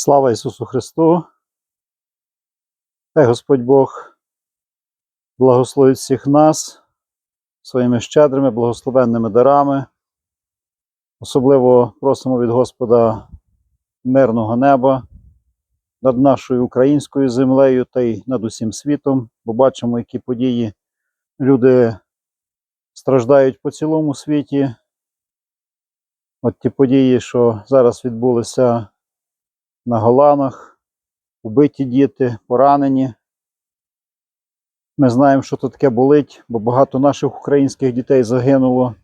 Слава Ісусу Христу! Хай Господь Бог благословить всіх нас своїми щедрими, благословенними дарами. Особливо просимо від Господа мирного неба над нашою українською землею та й над усім світом, бо бачимо, які події люди страждають по цілому світі. От ті події, що зараз відбулися на Голанах, убиті діти, поранені. Ми знаємо, що тут таке болить, бо багато наших українських дітей загинуло.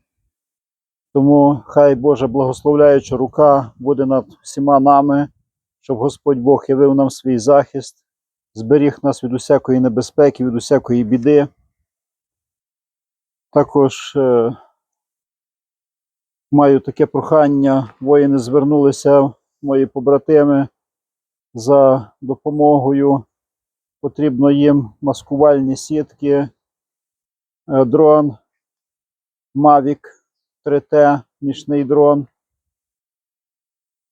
Тому хай Божа благословляюча рука буде над всіма нами, щоб Господь Бог явив нам свій захист, зберіг нас від усякої небезпеки, від усякої біди. Також е, маю таке прохання. Воїни звернулися, мої побратими, за допомогою. Потрібно їм маскувальні сітки, е, дрон Mavic 3T, нічний дрон.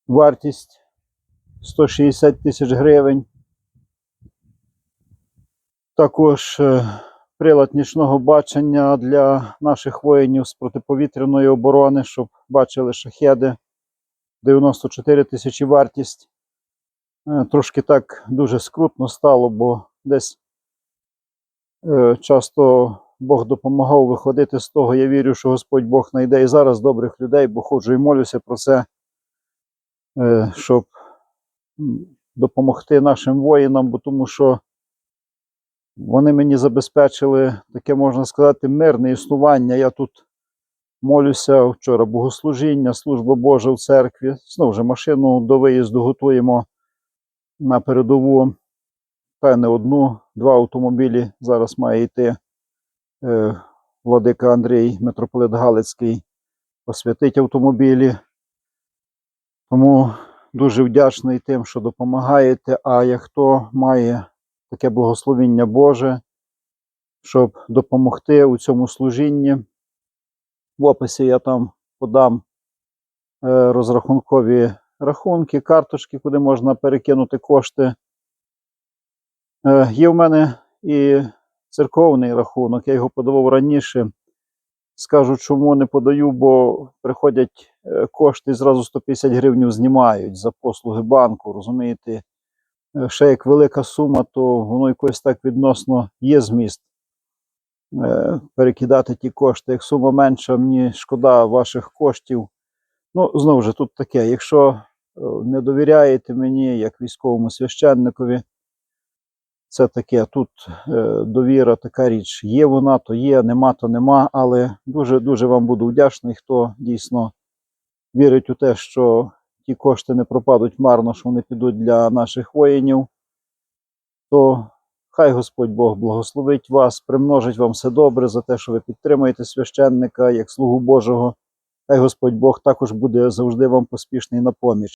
Вартість 160 тисяч гривень. Також е, прилад нічного бачення для наших воїнів з протиповітряної оборони, щоб бачили шахеди. 94 тисячі вартість. Е, Трошки так дуже скрутно стало, бо десь е, часто Бог допомагав виходити з того. Я вірю, що Господь Бог знайде і зараз добрих людей, бо ходжу і молюся про це, е, щоб допомогти нашим воїнам, бо тому що вони мені забезпечили таке, можна сказати, мирне існування. Я тут молюся вчора богослужіння, служба Божа в церкві. Знову ж машину до виїзду готуємо на передову. Певне, одну, два автомобілі зараз має йти. Е, Владика Андрій, митрополит Галицький, посвятить автомобілі. Тому дуже вдячний тим, що допомагаєте. А як хто має таке благословіння Боже, щоб допомогти у цьому служінні, в описі я там подам е, розрахункові рахунки, карточки, куди можна перекинути кошти. Е, Є в мене і церковний рахунок, я його подавав раніше. Скажу, чому не подаю, бо приходять е, кошти і зразу 150 гривень знімають за послуги банку, розумієте? Е, Ще як велика сума, то воно якось так відносно є зміст е, перекидати ті кошти. Як сума менша, мені шкода ваших коштів. Ну, знову ж тут таке, якщо е, не довіряєте мені, як військовому священникові, це таке, тут е, довіра така річ. Є вона, то є, нема, то нема, але дуже-дуже вам буду вдячний, хто дійсно вірить у те, що ті кошти не пропадуть марно, що вони підуть для наших воїнів, то хай Господь Бог благословить вас, примножить вам все добре за те, що ви підтримуєте священника як слугу Божого. Хай Господь Бог також буде завжди вам поспішний на поміч.